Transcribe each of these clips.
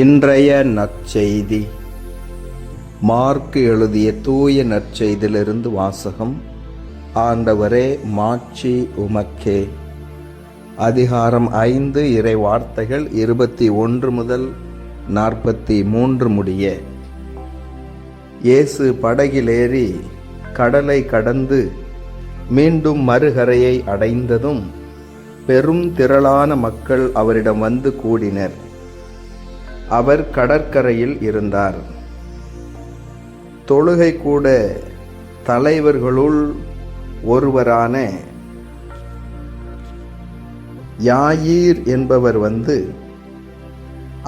இன்றைய நற்செய்தி. மார்க்கு எழுதிய தூய நற்செய்தியிலிருந்து வாசகம் ஆண்டவரே மாட்சி உமக்கே. அதிகாரம் ஐந்து இறை வார்த்தைகள் இருபத்தி ஒன்று முதல் நாற்பத்தி மூன்று முடிய. இயேசு படகிலேறி கடலை கடந்து மீண்டும் மறுகரையை அடைந்ததும் பெரும் திரளான மக்கள் அவரிடம் வந்து கூடினர். அவர் கடற்கரையில் இருந்தார். தொழுகை கூட தலைவர்களுள் ஒருவரான யாயீர் என்பவர் வந்து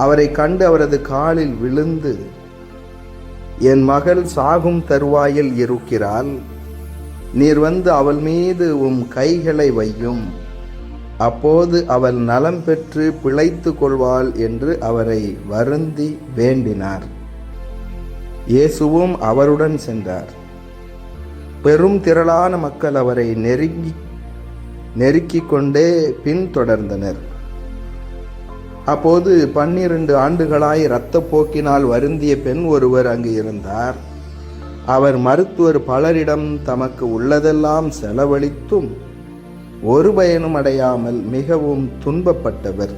அவரை கண்டு அவரது காலில் விழுந்து என் மகள் சாகும் தருவாயில் இருக்கிறாள் நீர் வந்து அவள் மீது உம் கைகளை வையும். அப்போது அவள் நலம் பெற்று பிழைத்து கொள்வாள் என்று அவரை வருந்தி வேண்டினார். இயேசுவும் அவருடன் சென்றார். பெரும் திரளான மக்கள் அவரை நெருங்கி நெருக்கிக் கொண்டே பின்தொடர்ந்தனர் அப்போது பன்னிரண்டு ஆண்டுகளாய் இரத்தப்போக்கினால் வருந்திய பெண் ஒருவர் அங்கு இருந்தார். அவர் மருத்துவர் பலரிடம் தமக்கு உள்ளதெல்லாம் செலவழித்தும் ஒரு பயனும் அடையாமல் மிகவும் துன்பப்பட்டவர்.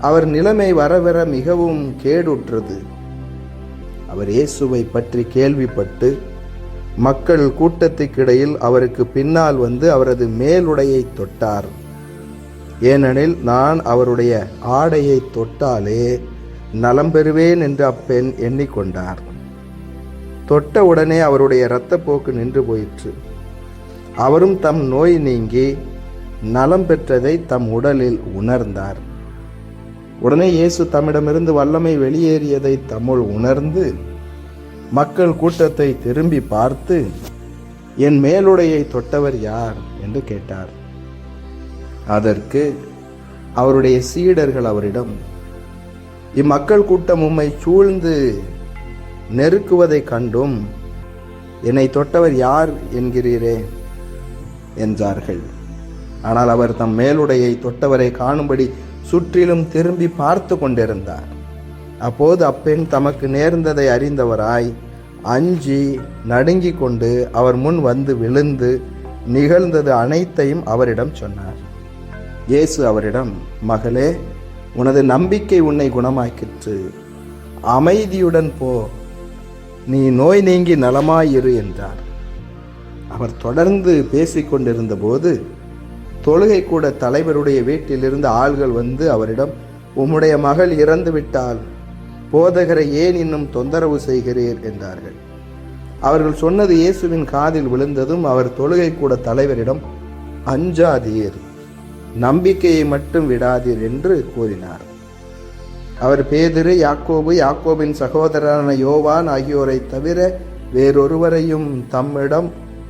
அவர் நிலைமை வரவர மிகவும் கேடுற்றது. அவர் இயேசுவை பற்றி கேள்விப்பட்டு மக்கள் கூட்டத்துக்கிடையில் அவருக்கு பின்னால் வந்து அவரது மேலுடையை தொட்டார். ஏனெனில் நான் அவருடைய ஆடையை தொட்டாலே நலம் பெறுவேன் என்று அப்பெண் எண்ணிக்கொண்டார். தொட்ட உடனே அவருடைய இரத்தப்போக்கு நின்று போயிற்று. அவரும் தம் நோய் நீங்கி நலம் பெற்றதை தம் உடலில் உணர்ந்தார். உடனே இயேசு தம்மிடமிருந்து வல்லமை வெளியேறியதை தம்முள் உணர்ந்து மக்கள் கூட்டத்தை திரும்பி பார்த்து என் மேலுடையை தொட்டவர் யார்? என்று கேட்டார். அதற்கு அவருடைய சீடர்கள் அவரிடம் இம்மக்கள் கூட்டம் உம்மை சூழ்ந்து நெருக்குவதைக் கண்டும் என்னை தொட்டவர் யார் என்கிறீரே? என்றார்கள். ஆனால் அவர் தம் மேலுடையை தொட்டவரை காணும்படி சுற்றிலும் திரும்பி பார்த்து கொண்டிருந்தார். அப்போது அப்பெண் தமக்கு நேர்ந்ததை அறிந்தவராய் அஞ்சி நடுங்கிக் கொண்டு அவர் முன் வந்து விழுந்து நிகழ்ந்தது அனைத்தையும் அவரிடம் சொன்னார். இயேசு அவரிடம் மகளே உனது நம்பிக்கை உன்னை குணமாக்கிற்று. அமைதியுடன் போ. நீ நோய் நீங்கி நலமாயிரு என்றார். அவர் தொடர்ந்து பேசிக்கொண்டிருந்த போது தொழுகை கூட தலைவருடைய வீட்டிலிருந்து ஆள்கள் வந்து அவரிடம் உம்முடைய மகள் இறந்து விட்டால் போதகரை ஏன் இன்னும் தொந்தரவு செய்கிறீர்? என்றார்கள். அவர்கள் சொன்னது இயேசுவின் காதில் விழுந்ததும் அவர் தொழுகை கூட தலைவரிடம் அஞ்சாதீர் நம்பிக்கையை மட்டும் விடாதீர் என்று கூறினார். அவர் பேதிரு யாக்கோபு யாக்கோபின் சகோதரரான யோவான் ஆகியோரை தவிர வேறொருவரையும் தம்மிடம்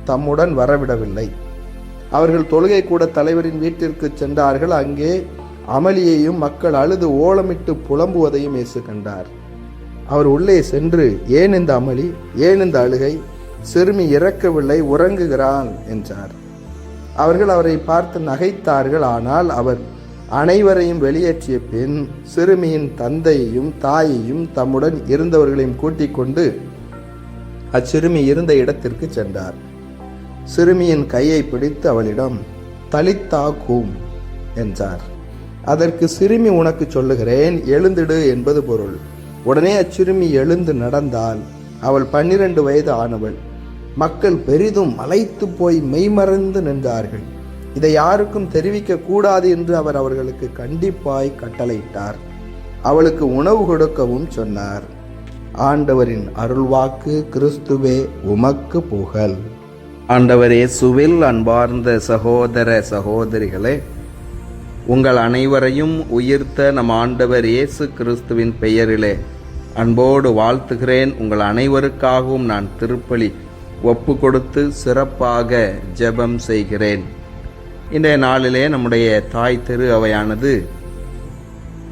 தம்முடன் வரவிடவில்லை. அவர்கள் தொழுகை கூட தலைவரின் வீட்டிற்கு சென்றார்கள். அங்கே அமளியையும் மக்கள் அழுது ஓலமிட்டு புலம்புவதையும் இயேசு கண்டார். அவர் உள்ளே சென்று ஏன் இந்த அமளி? ஏன் இந்த அழுகை? சிறுமி இறக்கவில்லை உறங்குகிறான் என்றார். அவர்கள் அவரை பார்த்து நகைத்தார்கள். ஆனால் அவர் அனைவரையும் வெளியேற்றிய பின் சிறுமியின் தந்தையையும் தாயையும் தம்முடன் இருந்தவர்களையும் கூட்டிக் கொண்டு அச்சிறுமி இருந்த இடத்திற்கு சென்றார். சிறுமியின் கையை பிடித்து அவளிடம் தலித்தா கூம் என்றார். அதற்கு சிறுமி உனக்கு சொல்லுகிறேன் எழுந்திடு என்பது பொருள். உடனே அச்சிறுமி எழுந்து நடந்தால் அவள் பன்னிரண்டு வயது ஆனவள். மக்கள் பெரிதும் மலைத்து போய் மெய்மறந்து நின்றார்கள். இதை யாருக்கும் தெரிவிக்க கூடாது என்று அவர் அவர்களுக்கு கண்டிப்பாய் கட்டளையிட்டார். அவளுக்கு உணவு கொடுக்கவும் சொன்னார். ஆண்டவரின் அருள்வாக்கு கிறிஸ்துவே உமக்கு புகழ். ஆண்டவர் இயேசுவில் அன்பார்ந்த சகோதர சகோதரிகளே உங்கள் அனைவரையும் உயிர்த்த நம் ஆண்டவர் இயேசு கிறிஸ்துவின் பெயரிலே அன்போடு வாழ்த்துகிறேன். உங்கள் அனைவருக்காகவும் நான் திருப்பலி ஒப்பு கொடுத்து சிறப்பாக ஜெபம் செய்கிறேன். இன்றைய நாளிலே நம்முடைய தாய் திரு அவையானது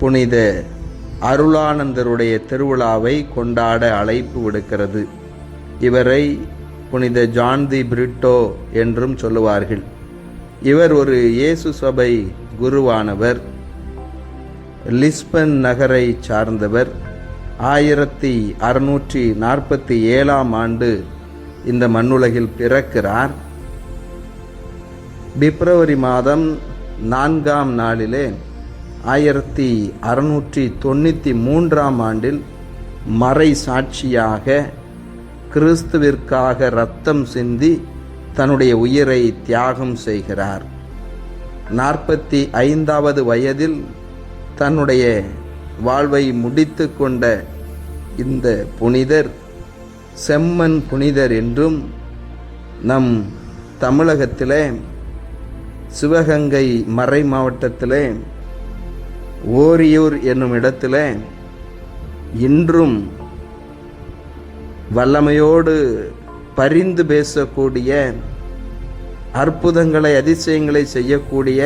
புனித அருளானந்தருடைய திருவிழாவை கொண்டாட அழைப்பு விடுக்கிறது. இவரை புனித ஜான் தி பிரிட்டோ என்றும் சொல்லுவார்கள். இவர் ஒரு இயேசு சபை குருவானவர். லிஸ்பன் நகரை சார்ந்தவர். ஆயிரத்தி அறுநூற்றி நாற்பத்தி ஏழாம் ஆண்டு இந்த மண்ணுலகில் பிறக்கிறார். பிப்ரவரி மாதம் நான்காம் நாளிலே ஆயிரத்தி அறுநூற்றி தொண்ணூற்றி மூன்றாம் ஆண்டில் மறை சாட்சியாக கிறிஸ்துவிற்காக ரத்தம் சிந்தி தன்னுடைய உயிரை தியாகம் செய்கிறார். நாற்பத்தி ஐந்தாவது வயதில் தன்னுடைய வாழ்வை முடித்து கொண்ட இந்த புனிதர் செம்மன் புனிதர் என்றும் நம் தமிழகத்திலே சிவகங்கை மறை மாவட்டத்திலே ஓரியூர் என்னும் இடத்திலே இன்றும் வல்லமையோடு பரிந்து பேசக்கூடிய அற்புதங்களை அதிசயங்களை செய்யக்கூடிய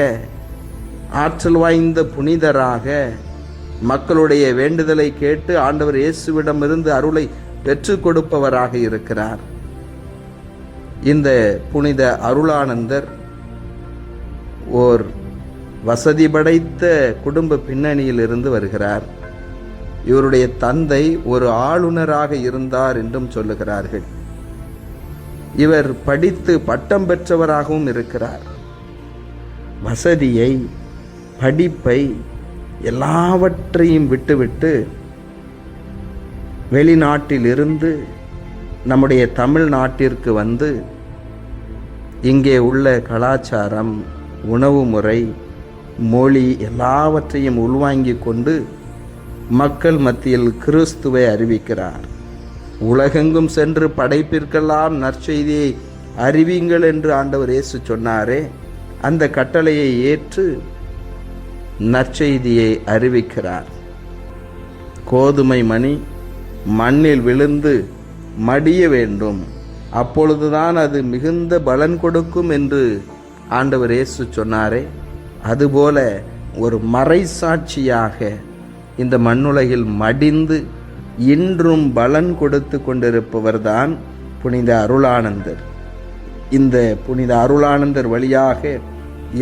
ஆற்றல் வாய்ந்த புனிதராக மக்களுடைய வேண்டுதலை கேட்டு ஆண்டவர் இயேசுவிடமிருந்து அருளை பெற்றுக் கொடுப்பவராக இருக்கிறார். இந்த புனித அருளானந்தர் ஓர் வசதி படைத்த குடும்ப பின்னணியில் இருந்து வருகிறார். இவருடைய தந்தை ஒரு ஆளுநராக இருந்தார் என்றும் சொல்லுகிறார்கள். இவர் படித்து பட்டம் பெற்றவராகவும் இருக்கிறார். வசதியை படிப்பை எல்லாவற்றையும் விட்டுவிட்டு வெளிநாட்டிலிருந்து நம்முடைய தமிழ்நாட்டிற்கு வந்து இங்கே உள்ள கலாச்சாரம் உணவு முறை மொழி எல்லாவற்றையும் உள்வாங்கிக் கொண்டு மக்கள் மத்தியில் கிறிஸ்துவை அறிவிக்கிறார். உலகெங்கும் சென்று படைப்பிற்கெல்லாம் நற்செய்தியை அறிவிங்கள் என்று ஆண்டவர் இயேசு சொன்னாரே அந்த கட்டளையை ஏற்று நற்செய்தியை அறிவிக்கிறார். கோதுமை மணி மண்ணில் விழுந்து மடிய வேண்டும். அப்பொழுதுதான் அது மிகுந்த பலன் கொடுக்கும் என்று ஆண்டவர் இயேசு சொன்னாரே. அதுபோல ஒரு மறைசாட்சியாக இந்த மண்ணுலகில் மடிந்து இன்றும் பலன் கொடுத்து கொண்டிருப்பவர்தான் புனித அருளானந்தர். இந்த புனித அருளானந்தர் வழியாக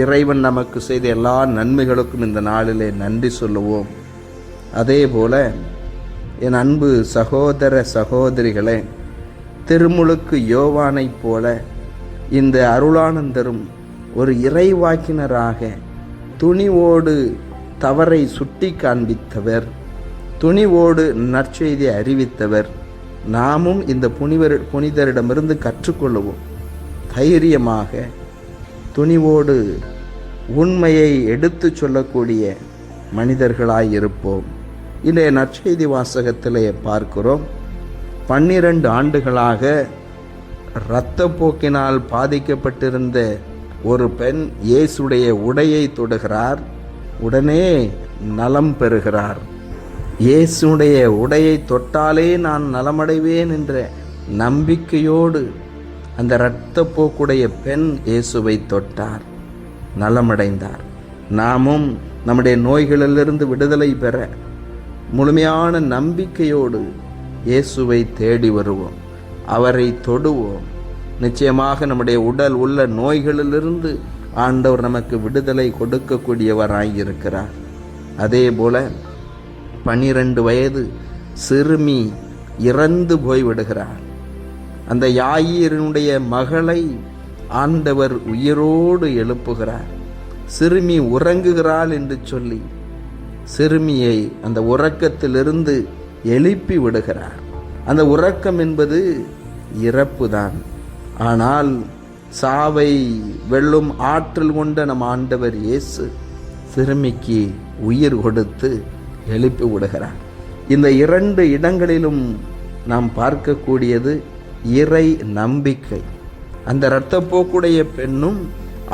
இறைவன் நமக்கு செய்த எல்லா நன்மைகளுக்கும் இந்த நாளிலே நன்றி சொல்லுவோம். அதே போல என் அன்பு சகோதர சகோதரிகளே திருமுழுக்கு யோவானைப் போல இந்த அருளானந்தரும் ஒரு இறைவாக்கினராக துணிவோடு தவறை சுட்டி காண்பித்தவர் துணிவோடு நற்செய்தியை அறிவித்தவர். நாமும் இந்த புனிவர் புனிதரிடமிருந்து கற்றுக்கொள்ளுவோம். தைரியமாக துணிவோடு உண்மையை எடுத்து சொல்லக்கூடிய மனிதர்களாய் இருப்போம் இன்றைய நற்செய்தி வாசகத்திலே பார்க்கிறோம். பன்னிரண்டு ஆண்டுகளாக இரத்தப்போக்கினால் பாதிக்கப்பட்டிருந்த ஒரு பெண் இயேசுடைய உடையை தொடுகிறார். உடனே நலம் பெறுகிறார். இயேசுடைய உடையை தொட்டாலே நான் நலமடைவேன் என்ற நம்பிக்கையோடு அந்த இரத்தப்போக்குடைய பெண் இயேசுவை தொட்டார். நலமடைந்தார். நாமும் நம்முடைய நோய்களிலிருந்து விடுதலை பெற முழுமையான நம்பிக்கையோடு இயேசுவை தேடி வருவோம். அவரை தொடுவோம். நிச்சயமாக நம்முடைய உடல் உள்ள நோய்களிலிருந்து ஆண்டவர் நமக்கு விடுதலை கொடுக்கக்கூடியவராக இருக்கிறார் அதே போல பனிரெண்டு வயது சிறுமி இறந்து போய்விடுகிறார். அந்த யாயிரனுடைய மகளை ஆண்டவர் உயிரோடு எழுப்புகிறார். சிறுமி உறங்குகிறாள் என்று சொல்லி சிறுமியை அந்த உறக்கத்திலிருந்து எழுப்பி விடுகிறார். அந்த உறக்கம் என்பது இறப்பு தான் ஆனால் சாவை வெல்லும் ஆற்றல் கொண்ட நம் ஆண்டவர் இயேசு சிறுமிக்கு உயிர் கொடுத்து எழுப்பி விடுகிறார். இந்த இரண்டு இடங்களிலும் நாம் பார்க்கக்கூடியது இறை நம்பிக்கை. அந்த இரத்தப்போக்குடைய பெண்ணும்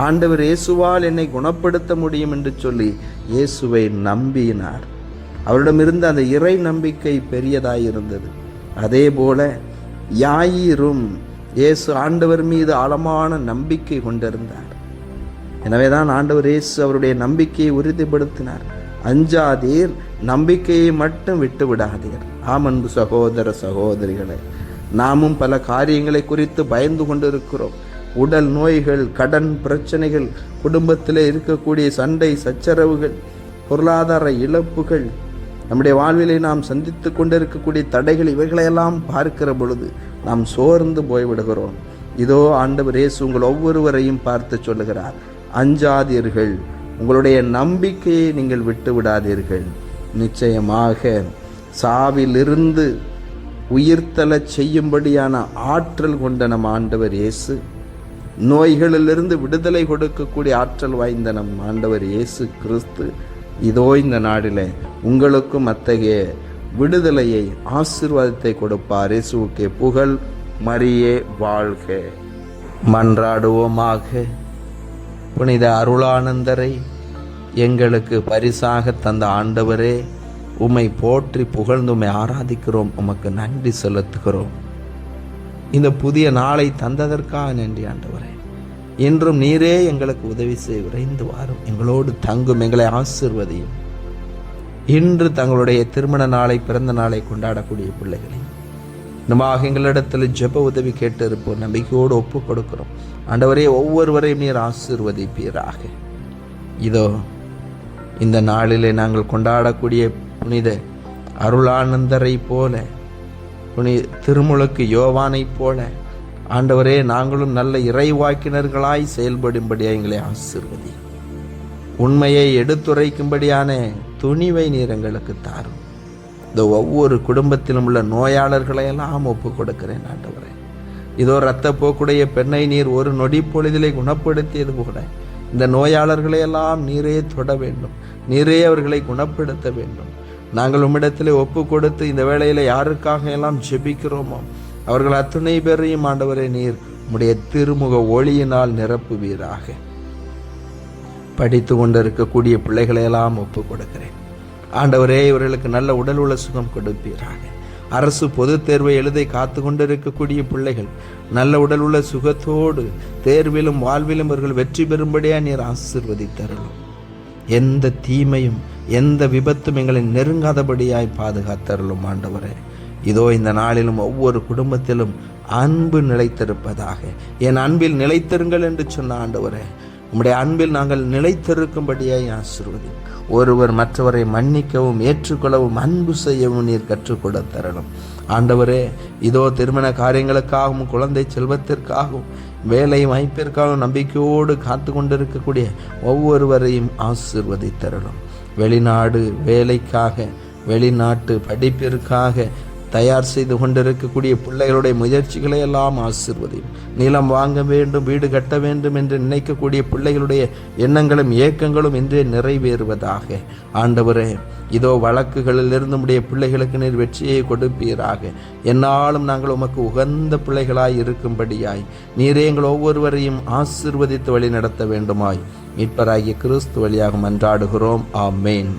ஆண்டவர் இயேசுவால் என்னை குணப்படுத்த முடியும் என்று சொல்லி இயேசுவை நம்பினார். அவரிடமிருந்து அந்த இறை நம்பிக்கை பெரியதாயிருந்தது. அதே போல யாயிரும் இயேசு ஆண்டவர் மீது ஆழமான நம்பிக்கை கொண்டிருந்தார். எனவேதான் ஆண்டவர் இயேசு அவருடைய நம்பிக்கையை உறுதிப்படுத்தினார். அஞ்சாதீர் நம்பிக்கையை மட்டும் விட்டு விடாதீர் ஆமன்பு சகோதர சகோதரிகளே நாமும் பல காரியங்களை குறித்து பயந்து கொண்டிருக்கிறோம். உடல் நோய்கள் கடன் பிரச்சனைகள் குடும்பத்தில் இருக்கக்கூடிய சண்டை சச்சரவுகள் பொருளாதார இழப்புகள் நம்முடைய வாழ்விலே நாம் சந்தித்து கொண்டிருக்கக்கூடிய தடைகள் இவைகளையெல்லாம் பார்க்கிற பொழுது நாம் சோர்ந்து போய்விடுகிறோம். இதோ ஆண்டவர் இயேசு உங்கள் ஒவ்வொருவரையும் பார்த்து சொல்லுகிறார் அஞ்சாதீர்கள் உங்களுடைய நம்பிக்கையை நீங்கள் விட்டு விடாதீர்கள் நிச்சயமாக சாவிலிருந்து உயிர்த்தல செய்யும்படியான ஆற்றல் கொண்ட நம் ஆண்டவர் இயேசு நோய்களிலிருந்து விடுதலை கொடுக்கக்கூடிய ஆற்றல் வாய்ந்த நம் ஆண்டவர் இயேசு கிறிஸ்து. இதோ இந்த நாடிலே உங்களுக்கும் அத்தகைய விடுதலையை ஆசிர்வாதத்தை கொடுப்பார். இயேசுவுக்கே புகழ் மரியே வாழ்க. மன்றாடுவோமாக. புனித அருளானந்தரை எங்களுக்கு பரிசாக தந்த ஆண்டவரே உம்மை போற்றி புகழ்ந்து உம்மை ஆராதிக்கிறோம். உமக்கு நன்றி செலுத்துகிறோம். இந்த புதிய நாளை தந்ததற்காக நன்றி ஆண்டவரே. இன்றும் நீரே எங்களுக்கு உதவி செய்ய விரைந்து வாரும். எங்களோடு தங்கும் எங்களை ஆசிர்வதியும். இன்று தங்களுடைய திருமண நாளை பிறந்த நாளை கொண்டாடக்கூடிய பிள்ளைகளை நம்ம எங்களிடத்தில் ஜெப உதவி கேட்டு இருப்போம் நம்பிக்கையோடு ஒப்பு கொடுக்கிறோம். ஆண்டவரே ஒவ்வொருவரையும் நீர் ஆசீர்வதிப்பீராக. இதோ இந்த நாளிலே நாங்கள் கொண்டாடக்கூடிய புனித அருளானந்தரை போல புனி திருமுழுக்கு யோவானைப் போல ஆண்டவரே நாங்களும் நல்ல இறைவாக்கினர்களாய் செயல்படும்படியாக எங்களை ஆசிர்வதி. உண்மையை எடுத்துரைக்கும்படியான துணிவை நீர் எங்களுக்கு தாரும். இந்த ஒவ்வொரு குடும்பத்திலும் உள்ள நோயாளர்களை எல்லாம் ஒப்பு கொடுக்கிறேன் ஆண்டவரே. இதோ இரத்த போக்குடைய பெண்ணை நீர் ஒரு நொடி பொழுதிலே குணப்படுத்தியது போல இந்த நோயாளர்களையெல்லாம் நீரே தொட வேண்டும். நீரே அவர்களை குணப்படுத்த வேண்டும். நாங்கள் உம்மிடத்திலே ஒப்பு கொடுத்து இந்த வேளையில யாருக்காக எல்லாம் ஜெபிக்கிறோமோ அவர்கள் அத்துணை பேரையும் ஆண்டவரே நீர் உம்முடைய திருமுக ஒளியினால் நிரப்புவீராக. படித்து கொண்டிருக்கக்கூடிய பிள்ளைகளையெல்லாம் ஒப்பு கொடுக்கிறேன் ஆண்டவரே இவர்களுக்கு நல்ல உடல் உள்ள சுகம் கொடுப்பீராக. அரசு பொதுத் தேர்வை எழுதை காத்து கொண்டிருக்கக்கூடிய பிள்ளைகள் நல்ல உடல் உள்ள சுகத்தோடு தேர்விலும் வாழ்விலும் இவர்கள் வெற்றி பெறும்படியாக நீர் ஆசிர்வதித்தருளும் எந்த தீமையும் எந்த விபத்தும் எங்களை நெருங்காதபடியாய் பாதுகாத்தருளும் ஆண்டவரே. இதோ இந்த நாளிலும் ஒவ்வொரு குடும்பத்திலும் அன்பு நிலைத்திருப்பதாக. என் அன்பில் நிலைத்திருங்கள் என்று சொன்ன ஆண்டவரே உம்முடைய அன்பில் நாங்கள் நிலைத்திருக்கும்படியாய் ஆசிர்வதி. ஒருவர் மற்றவரை மன்னிக்கவும் ஏற்றுக்கொள்ளவும் அன்பு செய்யவும் நீர் கற்றுக் தரணும் ஆண்டவரே இதோ திருமண காரியங்களுக்காகவும் குழந்தை செல்வத்திற்காகவும் வேலை வாய்ப்பிற்காகவும் நம்பிக்கையோடு காத்து கொண்டிருக்கக்கூடிய ஒவ்வொருவரையும் ஆசிர்வதித்தரணும். வெளிநாடு வேலைக்காக வெளிநாட்டு படிப்பிற்காக தயார் செய்து கொண்டிருக்கக்கூடிய பிள்ளைகளுடைய முயற்சிகளை எல்லாம் ஆசிர்வதியும். நிலம் வாங்க வேண்டும் வீடு கட்ட வேண்டும் என்று நினைக்கக்கூடிய பிள்ளைகளுடைய எண்ணங்களும் ஏக்கங்களும் இன்றே நிறைவேறுவதாக. ஆண்டவரே இதோ வழக்குகளிலிருந்து நம்முடைய பிள்ளைகளுக்கு நீர் வெற்றியை கொடுப்பீராக. என்னாலும் நாங்கள் உமக்கு உகந்த பிள்ளைகளாய் இருக்கும்படியாய். நீரே எங்கள் ஒவ்வொருவரையும் ஆசிர்வதித்து வழி நடத்த வேண்டுமாய். மீட்பராகிய கிறிஸ்து வழியாக மன்றாடுகிறோம். ஆமேன்.